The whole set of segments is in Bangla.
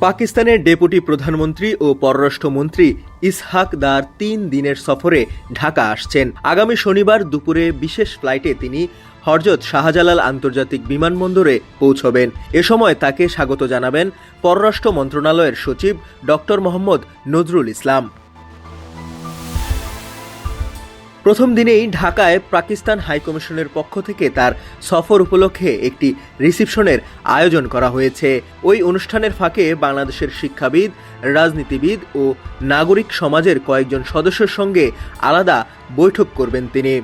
পাকিস্তানের ডেপুটি প্রধানমন্ত্রী ও পররাষ্ট্রমন্ত্রী ইসহাক দার তিন দিনের সফরে ঢাকা আসছেন। আগামী শনিবার দুপুরে বিশেষ ফ্লাইটে তিনি হরজত শাহজালাল আন্তর্জাতিক বিমানবন্দরে পৌঁছবেন। এ সময় তাকে স্বাগত জানাবেন পররাষ্ট্র মন্ত্রণালয়ের সচিব ডক্টর মোহাম্মদ নজরুল ইসলাম। প্রথম দিনেই ঢাকায় পাকিস্তান হাইকমিশনের পক্ষ থেকে তার সফর উপলক্ষে একটি রিসিপশনের আয়োজন করা হয়েছে। ওই অনুষ্ঠানের ফাঁকে বাংলাদেশের শিক্ষাবিদ, রাজনীতিবিদ ও নাগরিক সমাজের কয়েকজন সদস্যের সঙ্গে আলাদা বৈঠক করবেন তিনি।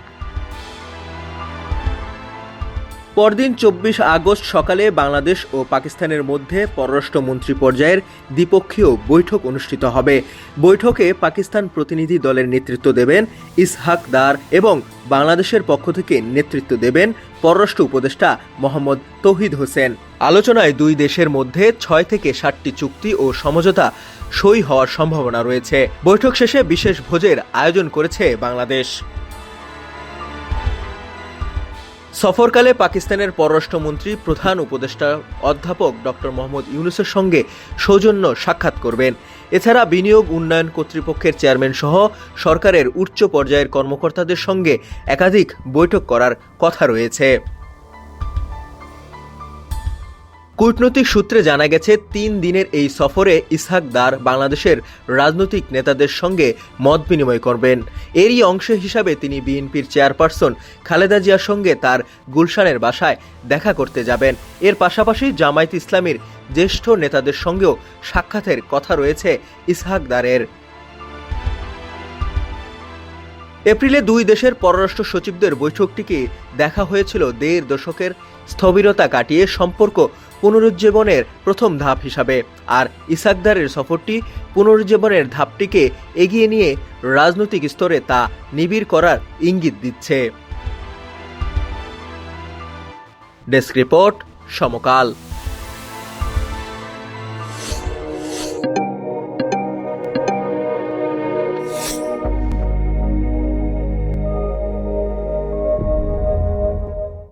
পরদিন চব্বিশ আগস্ট সকালে বাংলাদেশ ও পাকিস্তানের মধ্যে পররাষ্ট্রমন্ত্রী পর্যায়ের দ্বিপক্ষীয় বৈঠক অনুষ্ঠিত হবে। বৈঠকে পাকিস্তান প্রতিনিধি দলের নেতৃত্ব দেবেন ইসহাক দার এবং বাংলাদেশের পক্ষ থেকে নেতৃত্ব দেবেন পররাষ্ট্র উপদেষ্টা মোহাম্মদ তৌহিদ হোসেন। আলোচনায় দুই দেশের মধ্যে ছয় থেকে ষাটটি চুক্তি ও সমঝোতা সই হওয়ার সম্ভাবনা রয়েছে। বৈঠক শেষে বিশেষ ভোজের আয়োজন করেছে বাংলাদেশ। সফরকালে পাকিস্তানের পররাষ্ট্রমন্ত্রী প্রধান উপদেষ্টা অধ্যাপক ডক্টর মোহাম্মদ ইউনুসের সঙ্গে সৌজন্য সাক্ষাৎ করবেন। এছাড়া বিনিয়োগ উন্নয়ন কর্তৃপক্ষের চেয়ারম্যান সহ সরকারের উচ্চ পর্যায়ের কর্মকর্তাদের সঙ্গে একাধিক বৈঠক করার কথা রয়েছে। কূটনৈতিক সূত্রে জানা গেছে, তিন দিনের এই সফরে ইসহাক দার বাংলাদেশের রাজনৈতিক নেতাদের সঙ্গে মত বিনিময় করবেন। এরই অংশ হিসাবে তিনি বিএনপির চেয়ারপারসন খালেদা জিয়ার সঙ্গে তার গুলশানের বাসায় দেখা করতে যাবেন। এর পাশাপাশি জামায়াত ইসলামীর জ্যেষ্ঠ নেতাদের সঙ্গেও সাক্ষাতের কথা রয়েছে ইসহাক দারের। এপ্রিলে দুই দেশের পররাষ্ট্র সচিবদের বৈঠকটিকে দেখা হয়েছিল দেড় দশকের স্থবিরতা কাটিয়ে সম্পর্ক পুনরুজ্জীবনের প্রথম ধাপ হিসাবে। আর ইসাকদারের সফরটি পুনরুজ্জীবনের ধাপটিকে এগিয়ে নিয়ে রাজনৈতিক স্তরে তা নিবিড় করার ইঙ্গিত দিচ্ছে। Desk report Samakal.